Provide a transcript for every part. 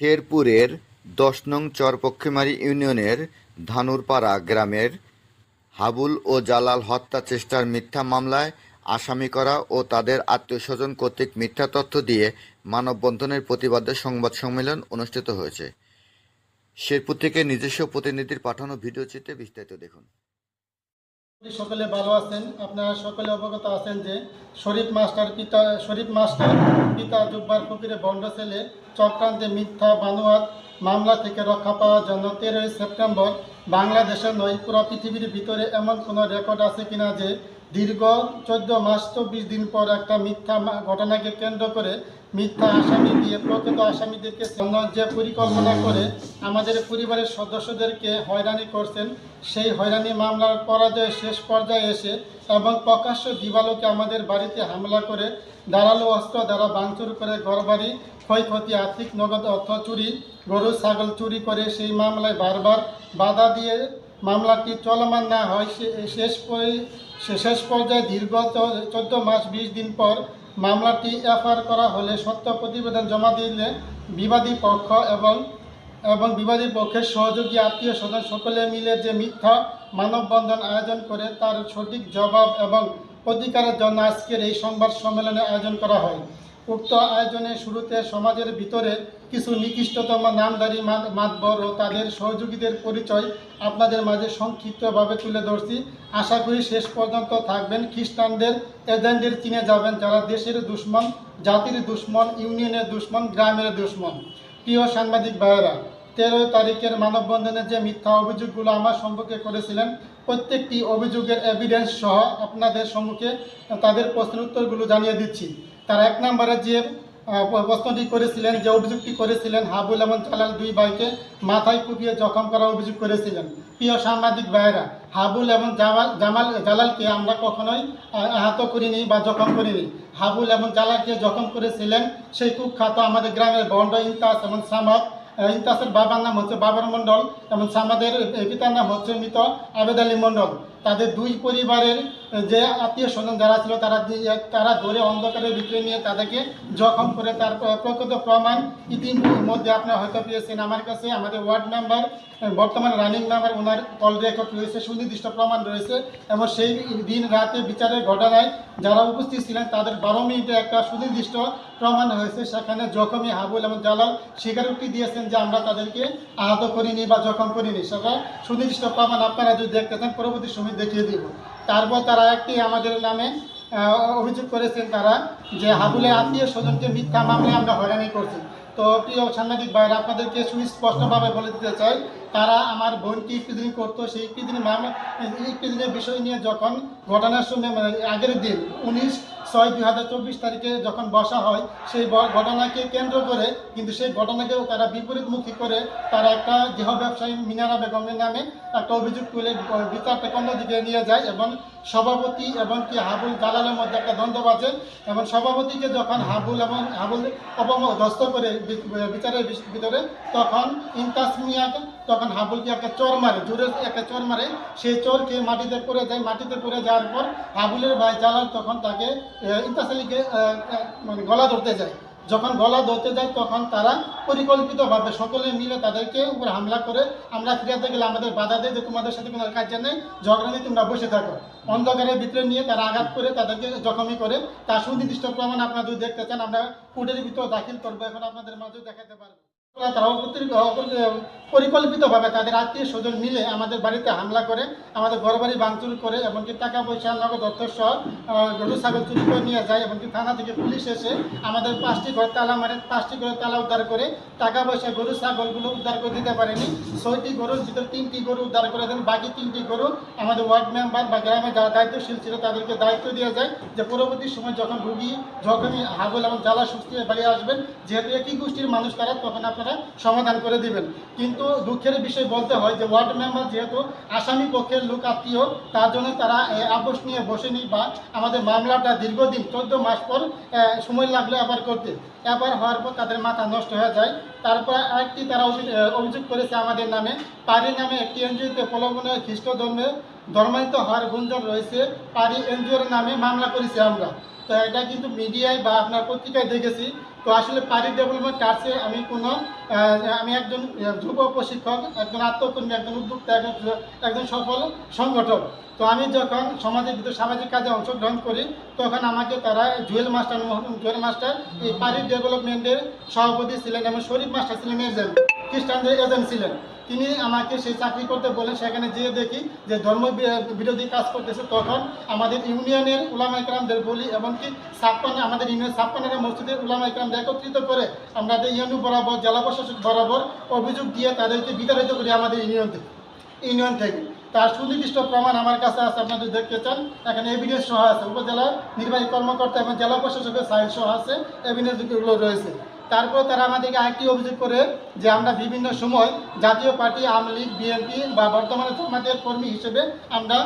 শেরপুরের দশ নং চরপক্ষিমারি ইউনিয়নের ধানুরপাড়া গ্রামের হাবুল ও জালাল হত্যা চেষ্টার মিথ্যা মামলায় আসামি করা ও তাদের আত্মীয়স্বজন কর্তৃক মিথ্যা তথ্য দিয়ে মানববন্ধনের প্রতিবাদে সংবাদ সম্মেলন অনুষ্ঠিত হয়েছে। শেরপুর থেকে নিজস্ব প্রতিনিধির পাঠানো ভিডিও ভিডিওচিত্রে বিস্তারিত দেখুন। সকলে ভালো আছেন, আপনারা সকলে অবগত আছেন যে শরীফ মাস্টার পিতা, শরীফ মাস্টার পিতা জুব্বার ফকিরের বন্ড ছেলে চক্রান্তে মিথ্যা বানোয়াত মামলা থেকে রক্ষা পাওয়ার জন্য তেরোই সেপ্টেম্বর বাংলাদেশের নয় পুরো পৃথিবীর ভিতরে এমন কোনো রেকর্ড আছে কিনা যে দীর্ঘ চোদ্দ মাস চব্বিশ দিন পর একটা মিথ্যা ঘটনাকে কেন্দ্র করে মিথ্যা আসামি দিয়ে প্রকৃত আসামিদেরকে যে পরিকল্পনা করে আমাদের পরিবারের সদস্যদেরকে হয়রানি করছেন, সেই হয়রানি মামলার পরাজয় শেষ পর্যায়ে এসে এবং প্রকাশ্য দিবালোকে আমাদের বাড়িতে হামলা করে দাঁড়াল অস্ত্র দ্বারা ভাঙচুর করে ঘরবাড়ি, ক্ষয়ক্ষতি, আর্থিক নগদ অর্থ চুরি, গরু, ছাগল চুরি করে সেই মামলায় বারবার বাধা দিয়ে মামলাটি চলমান না হয় শেষ শেষ পর্যায়ে দীর্ঘ চোদ্দ মাস বিশ দিন পর মামলাটি এফআইআর করা হলে সত্য প্রতিবেদন জমা দিলে বিবাদী পক্ষ এবং এবং বিবাদী পক্ষের সহযোগী আত্মীয় স্বজন সকলে মিলে যে মিথ্যা মানববন্ধন আয়োজন করে তার সঠিক জবাব এবং প্রতিকারের জন্য আজকের এই সংবাদ সম্মেলনে আয়োজন করা হয়। উক্ত আয়োজনের শুরুতে সমাজের ভিতরে কিছু নিকৃষ্টতম নামদারি মাতবর ও তাদের সহযোগীদের পরিচয় আপনাদের মাঝে সংক্ষিপ্তভাবে তুলে ধরছি। আশা করি শেষ পর্যন্ত থাকবেন। খ্রিস্টানদের এজেন্টের চিনে যাবেন যারা দেশের দুশ্মন, জাতির দুশ্মন, ইউনিয়নের দুশ্মন, গ্রামের দুশ্মন। প্রিয় সাংবাদিক ভাইয়েরা তেরো তারিখের মানববন্ধনে যে মিথ্যা অভিযোগগুলো আমার সম্পর্কে করেছিলেন, প্রত্যেকটি অভিযোগের এভিডেন্স সহ আপনাদের সম্মুখে তাদের প্রশ্নের উত্তরগুলো জানিয়ে দিচ্ছি। তার এক নম্বরে যে প্রশ্নটি করেছিলেন যে অভিযোগটি করেছিলেন হাবুল এবং জালাল দুই ভাইকে মাথায় কুপিয়ে জখম করার অভিযোগ করেছিলেন। প্রিয় সাংবাদিক ভাইয়েরা হাবুল এবং জামাল জামাল জালালকে আমরা কখনোই আহত করিনি বা জখম করিনি। হাবুল এবং জালালকে জখম করেছিলেন সেই কুখ্যাত আমাদের গ্রামের বন্ড ইন্তাস এবং আহ, ইন্তাসের বাবার নাম হচ্ছে বাবার মণ্ডল এবং সামাদের পিতার নাম হচ্ছে মৃত আবেদ আলী মণ্ডল। তাদের দুই পরিবারের যে আত্মীয় স্বজন যারা ছিল, তারা তারা ধরে অন্ধকারের ভিতরে নিয়ে তাদেরকে জখম করে তার প্র- প্রকৃত প্রমাণ ইতিমধ্যে আপনারা হয়তো পেয়েছেন। আমার কাছে আমাদের ওয়ার্ড মেম্বার বর্তমান রানিং মেম্বার ওনার কল রেকর্ড রয়েছে, সুনির্দিষ্ট প্রমাণ রয়েছে এবং সেই দিন রাতে বিচারের ঘটনায় যারা উপস্থিত ছিলেন, তাদের বারো মিনিটে একটা সুনির্দিষ্ট প্রমাণ হয়েছে। সেখানে জখমি হাবুল এবং জালাল স্বীকারোক্তি দিয়েছেন যে আমরা তাদেরকে আহত করিনি বা জখম করিনি। সেটা সুনির্দিষ্ট প্রমাণ আপনারা যদি দেখতে চান, পরবর্তী সময় দেখিয়ে দিব। তারপর তারা একটি আমাদের নামে অভিযোগ করেছেন তারা যে হাবুলের আত্মীয় স্বজনকে মিথ্যা মামলায় আমরা হয়রানি করছি। তো প্রিয় সাংবাদিক ভাইরা, আপনাদেরকে সুস্পষ্টভাবে বলে দিতে চাই, তারা আমার বোনকে ইপিদিন করতো, সেই ইপিদিনের মামলা ইপিদিনের বিষয় নিয়ে যখন ঘটনার সময় মানে আগের দিন, উনিশ ছয় দুই হাজার চব্বিশ তারিখে যখন বসা হয় সেই ঘটনাকে কেন্দ্র করে কিন্তু সেই ঘটনাকেও তারা বিপরীতমুখী করে তারা একটা দেহ ব্যবসায়ী মিনারা বেগমের নামে একটা অভিযোগ তুলে আহ, বিচারটাকে অন্যদিকে নিয়ে যায় এবং সভাপতি এবং কি হাবুল জালালের মধ্যে একটা দ্বন্দ্ব বাজে এবং সভাপতিকে যখন হাবুল এবং হাবুল অপমদস্ত করে বিচারের ভিতরে তখন ইন্তাস মিয়াকে তখন হাবুলকে একটা চর মারে জোরে একটা চর মারে। সেই চোরকে মাটিতে পড়ে যায় মাটিতে পড়ে যাওয়ার পর হাবুলের ভাই জালাল তখন তাকে ইন্তাস মানে গলা ধরতে যায়। যখন গলা ধরতে যায়, তখন তারা পরিকল্পিতভাবে সকলে মিলে তাদেরকে উপর হামলা করে, আমরা ফিরাতে গেলে আমাদের বাধা দেয় যে তোমাদের সাথে কোনো কাজ নেই, ঝগড়া নেই, তোমরা বসে থাকো। অন্ধকারের ভিতরে নিয়ে তারা আঘাত করে তাদেরকে জখমি করে। তার সুনির্দিষ্ট প্রমাণ আপনারা যদি দেখতে চান, আমরা কোর্টের ভিতরে দাখিল করব, এখন আপনাদের মাঝে দেখাতে পারব। পরিকল্পিতভাবে তাদের আত্মীয় স্বজন মিলে আমাদের বাড়িতে হামলা করে, আমাদের ঘর বাড়ি ভাঙচুর করে, এমনকি টাকা পয়সা নগদ অর্থ সহ গরু, ছাগল চুরি করে নিয়ে যায়, এমনকি থানা থেকে পুলিশ এসে আমাদের পাঁচটি ঘর তালা মারে, পাঁচটি ঘরে তালা উদ্ধার করে টাকা পয়সা গরু, ছাগলগুলো উদ্ধার করে দিতে পারেনি। ছয়টি গরুর ভিতর তিনটি গরু উদ্ধার করে দেন, বাকি তিনটি গরু আমাদের ওয়ার্ড মেম্বার বা গ্রামে যারা দায়িত্বশীল ছিল তাদেরকে দায়িত্ব দেওয়া যায়, যে পরবর্তী সময় যখন রুগী, যখনই হাবল এবং জ্বালা সুস্থ বাড়ি আসবেন, যেহেতু একই গোষ্ঠীর মানুষ তারা, তখন আপনারা সমাধান করে দিবেন। কিন্তু দুঃখের বিষয় বলতে হয় যে ওয়ার্ড মেম্বার যেহেতু আসামি পক্ষের লোক আত্মীয়, তার জন্য তারা আপোষ নিয়ে বসেনি বা আমাদের মামলাটা দীর্ঘদিন, চোদ্দ মাস পর সময় লাগল আবার করতে। এবার হওয়ার পর তাদের মাথা নষ্ট হয়ে যায়। তারপর আরেকটি তারা অভিযোগ করেছে আমাদের নামে। পারি নামে একটি এনজিওতে প্রলোভনে খ্রিস্ট ধর্মে ধর্মায়িত হওয়ার গুঞ্জন রয়েছে। পারি এনজিওর নামে মামলা করেছি আমরা। তো এটা কিন্তু মিডিয়ায় বা আপনার পত্রিকায় দেখেছি। তো আসলে পারি ডেভেলপমেন্ট কার্ডসে আমি কোনো আমি একজন যুব প্রশিক্ষক, একজন আত্মকর্মী, একজন উদ্যোক্তা, একজন একজন সফল সংগঠক। তো আমি যখন সমাজের ভিতরে সামাজিক কাজে অংশগ্রহণ করি, তখন আমাকে তারা জুয়েল মাস্টার জুয়েল মাস্টার, এই পারি ডেভেলপমেন্টের সভাপতি ছিলেন এবং শরীফ মাস্টার ছিলেন এজেন্ট খ্রিস্টানদের এজেন্ট ছিলেন। তিনি আমাকে সেই চাকরি করতে বলেন, সেখানে যেয়ে দেখি যে ধর্ম বিরোধী কাজ করতেছে। তখন আমাদের ইউনিয়নের উলামা ইকরামদের বলি এমনকি ছাপ্পান্ন আমাদের ইউনিয়ন ছাপ্পান্নটা মসজিদের উলামা ইকরামদের একত্রিত করে আমাদের ইউনিয়ন বরাবর, জেলা প্রশাসক বরাবর অভিযোগ দিয়ে তাদেরকে বিতাড়িত করি আমাদের ইউনিয়ন থেকে ইউনিয়ন থেকে। তার সুনির্দিষ্ট প্রমাণ আমার কাছে আছে আপনাদের দেখতে চান, এখানে এভিডেন্স সহ আছে। উপজেলা নির্বাহী কর্মকর্তা এবং জেলা প্রশাসকের সাইন সহ আছে এভিডেন্সগুলো রয়েছে। তারপর তারা আমাদেরকে আরেকটি অভিযোগ করে যে আমরা বিভিন্ন সময় জাতীয় পার্টি, আওয়ামী লীগ, বিএনপি বা বর্তমানে সমাজের কর্মী হিসেবে আমরা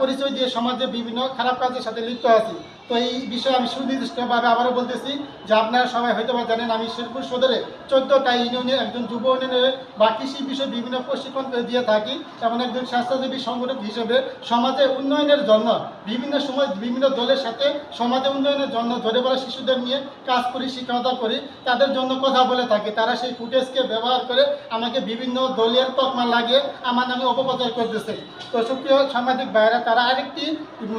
পরিচয় দিয়ে সমাজে বিভিন্ন খারাপ কাজের সাথে লিপ্ত আছি। তো এই বিষয়ে আমি সুনির্দিষ্টভাবে আবারও বলতেছি যে আপনারা সবাই হয়তো বা জানেন, আমি শেরপুর সদরে চোদ্দটা ইউনিয়নের একজন যুব উন্নয়নের বা কৃষি বিষয়ে বিভিন্ন প্রশিক্ষণ দিয়ে থাকি এবং একজন স্বাস্থ্যজীবী সংগঠক হিসেবে সমাজে উন্নয়নের জন্য বিভিন্ন সময় বিভিন্ন দলের সাথে সমাজে উন্নয়নের জন্য ধরে পড়া শিশুদের নিয়ে কাজ করি, শিক্ষকতা করি, তাদের জন্য কথা বলে থাকি। তারা সেই ফুটেজকে ব্যবহার করে আমাকে বিভিন্ন দলের তকমা লাগিয়ে আমার নামে অপপ্রচার করতেছে। তো সুপ্রিয় সাংবাদিক ভাইয়েরা, তারা আরেকটি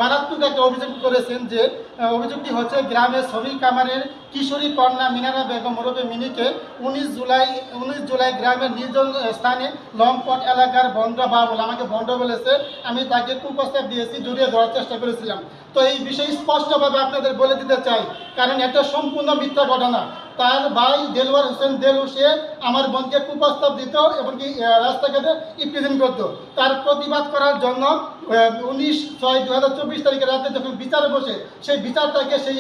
মারাত্মক একটা অভিযোগ করেছেন যে অভিযোগটি হচ্ছে, গ্রামের শ্রমিক কামারের কিশোরী কন্যা মিনারা বেগম মুরবে মিনিকে উনিশ জুলাই উনিশ জুলাই গ্রামের নির্জন স্থানে লংপট এলাকার বন্ধ বাবুল আমাকে বন্ধ বলেছে। আমি তাকে কুপ্রস্তাব দিয়েছি, জড়িয়ে ধরার চেষ্টা করেছিলাম। তো এই বিষয়ে স্পষ্টভাবে আপনাদের বলে দিতে চাই কারণ এটা সম্পূর্ণ মিথ্যা ঘটনা। তার ভাই দেলওয়ার হোসেন দেলু সে আমার বোনকে কুপ্রস্তাব দিত এমনকি রাস্তাঘাটে ইপ্রেজেন্ট করত। তার প্রতিবাদ করার জন্য উনিশ ছয় দু হাজার চব্বিশ তারিখে রাতে যখন বিচারে বসে সেই বিচারটাকে সেই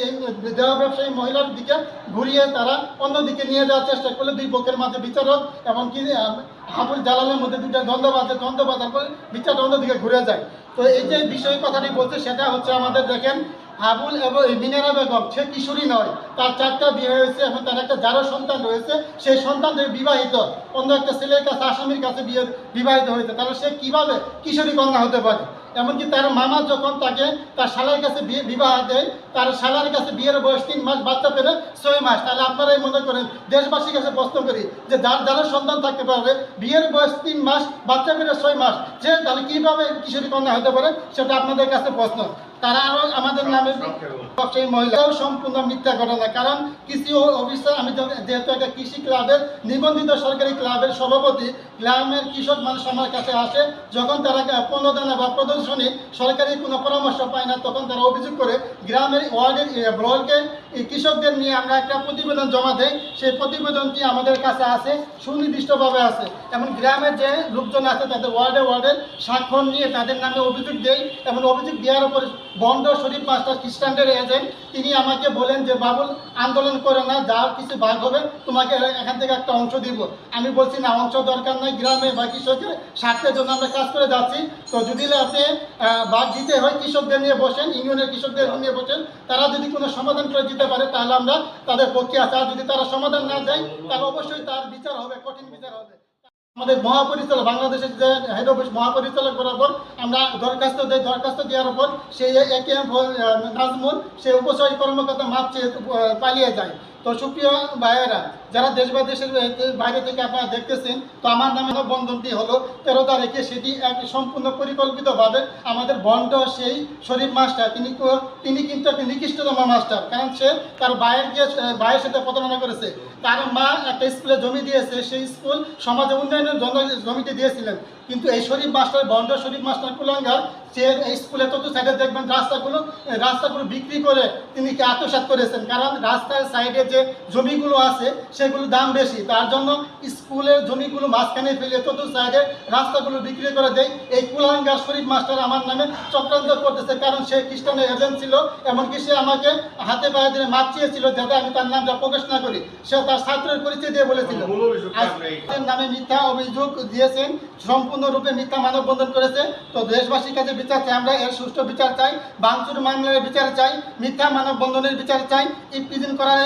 দেওয়া ব্যবসায়ী মহিলার দিকে ঘুরিয়ে তারা অন্যদিকে নিয়ে যাওয়ার চেষ্টা করলে। দুই পক্ষের মাঝে বিচারক এমনকি আহ, হাবুল জালালের মধ্যে দুটা দ্বন্দ্ব বাজে দ্বন্দ্ব বাজার পরে বিচারটা অন্যদিকে ঘুরে যায়। তো এই যে বিষয় কথাটি বলছে সেটা হচ্ছে আমাদের দেখেন হাবুল এবং মিনারা বেগম, সে কিশোরী নয়। তার চারটা বিয়ে হয়েছে এবং তার একটা যারো সন্তান রয়েছে সেই সন্তান থেকে বিবাহিত। অন্য একটা ছেলের কাছে, আসামির কাছে বিয়ে বিবাহিত হয়েছে। তাহলে সে কীভাবে কিশোরী কন্যা হতে পারে? এমনকি তার মামা যখন তাকে তার শালার কাছে বিয়ে বিবাহ দেয়, তার শালার কাছে বিয়ের বয়স তিন মাস, বাচ্চা পেলে ছয় মাস। তাহলে আপনারাই মনে করেন, দেশবাসীর কাছে প্রশ্ন করি যে যার যারা সন্তান থাকতে পারবে বিয়ের বয়স তিন মাস, বাচ্চা পেলে ছয় মাস সে তাহলে কীভাবে কিশোরী কন্যা হতে পারে, সেটা আপনাদের কাছে প্রশ্ন। তারা আরও আমাদের নামে ব্যবসায়ী মহিলাও সম্পূর্ণ মিথ্যা ঘটনা কারণ কৃষি অফিসার আমি যেহেতু একটা কৃষি ক্লাবের নিবন্ধিত সরকারি ক্লাবের সভাপতি গ্রামের কৃষক মানুষ আমার কাছে আসে, যখন তারা প্রণোদনা বা প্রদর্শনী, সরকারি কোনো পরামর্শ পায় না, তখন তারা অভিযোগ করে গ্রামের ওয়ার্ডের ব্লকে কৃষকদের নিয়ে আমরা একটা প্রতিবেদন জমা দেই। সেই প্রতিবেদনটি আমাদের কাছে আছে সুনির্দিষ্টভাবে আছে এমন গ্রামের যে লোকজন আছে, তাদের ওয়ার্ডে ওয়ার্ডের স্বাক্ষর নিয়ে তাদের নামে অভিযোগ দেই। এবং অভিযোগ দেওয়ার উপরে বন্ড শরীফ মাস্টার খ্রিস্টানদের এজেন্ট, তিনি আমাকে বলেন যে, বাবুল, আন্দোলন করে না যা কিছু ভাগ হবে, তোমাকে এখান থেকে একটা অংশ দিব। আমি বলছি, না, অংশ দরকার নয় গ্রামে বা কৃষকের স্বার্থের জন্য আমরা কাজ করে যাচ্ছি। তো যদি আপনি ভাগ দিতে হয় কৃষকদের নিয়ে বসেন, ইউনিয়নের কৃষকদের নিয়ে বসেন, তারা যদি কোনো সমাধান করে দিতে পারে, তাহলে আমরা তাদের পক্ষে আছে। যদি তারা সমাধান না দেয়, তাহলে অবশ্যই তার বিচার হবে, কঠিন বিচার হবে। আমাদের মহাপরিচালক, বাংলাদেশের যে হেড অফিস মহাপরিচালক বরাবর আমরা দরখাস্ত দেই, দরখাস্ত দেওয়ার পর সেই একে এম নাজমুল, সে উপসহী কর্মকর্তা মাপ চেয়ে পালিয়ে যায়। তো সুপ্রিয় ভাইয়েরা, যারা দেশ বা দেশের বাইরে থেকে আপনারা দেখতেছেন, তো আমার নামে বন্ধনটি হলো তেরো তারিখে সেটি এক সম্পূর্ণ পরিকল্পিতভাবে আমাদের বন্ড সেই শরীফ মাস্টার, তিনি তিনি কিন্তু একটি নিকৃষ্টতম মাস্টার, কারণ সে তার ভাইয়ের গিয়ে ভাইয়ের সাথে প্রতারণা করেছে, তার মা একটা স্কুলে জমি দিয়েছে, সেই স্কুল সমাজ উন্নয়নের জন্য জমিতে দিয়েছিলেন। কিন্তু এই শরীফ মাস্টার বন্ড শরীফ মাস্টার কুলাঙ্গার সে এই স্কুলে তত সাইডে দেখবেন রাস্তাগুলো রাস্তাগুলো বিক্রি করে তিনি কি আত্মসাৎ করেছেন? কারণ রাস্তার সাইডে যে জমিগুলো আছে সেগুলো দাম বেশি। তার জন্য স্কুলের জমিগুলো মাঝখানে ফেলে তত সাইডে রাস্তাগুলো বিক্রি করে দেয়। এই কুলাঙ্গার শরীফ মাস্টার আমার নামে চক্রান্ত করতেছে কারণ সে খ্রিস্টানের এজেন্ট ছিল এমনকি সে আমাকে হাতে পায়ে দিনে মাপ চেয়েছিল যাতে আমি তার নামটা প্রকাশ না করি। সে তার ছাত্রের পরিচয় দিয়ে বলেছিল। নামে মিথ্যা অভিযোগ দিয়েছেন। সম্পূর্ণরূপে মিথ্যা মানববন্ধন করেছে। তো দেশবাসীর কাছে বিচার চাই আমরা, এর সুষ্ঠু বিচার চাই, বাংচুর মামলার বিচার চাই, মিথ্যা মানব বন্ধনের বিচার চাই ইপিদিন করার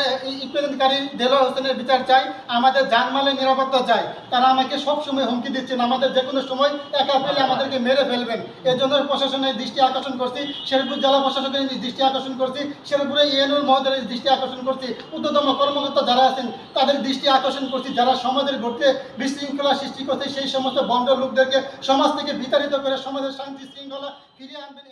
ইপিদিনকারী দেলোয়ার হোসেনের বিচার চাই, আমাদের জানমালের নিরাপত্তা চাই। তারা আমাকে সবসময় হুমকি দিচ্ছেন, আমাদের যে কোনো সময় একা পেলে আমাদেরকে মেরে ফেলবেন। এর জন্য প্রশাসনের দৃষ্টি আকর্ষণ করছি, শেরপুর জেলা প্রশাসকের দৃষ্টি আকর্ষণ করছি, শেরপুরে ইএনউর মহোদয়ের দৃষ্টি আকর্ষণ করছি ঊর্ধ্বতম কর্মকর্তা যারা আছেন, তাদের দৃষ্টি আকর্ষণ করছি, যারা সমাজের ঘটতে বিশৃঙ্খলা সৃষ্টি করছে, সেই সমস্ত বন্ধ বন্ড লোকদেরকে সমাজ থেকে বিতাড়িত করে সমাজের শান্তি শৃঙ্খলা ফিরিয়ে আনবেন